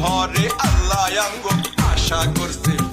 ঘরে আল্লাহ আঙ্গ আশা করছি।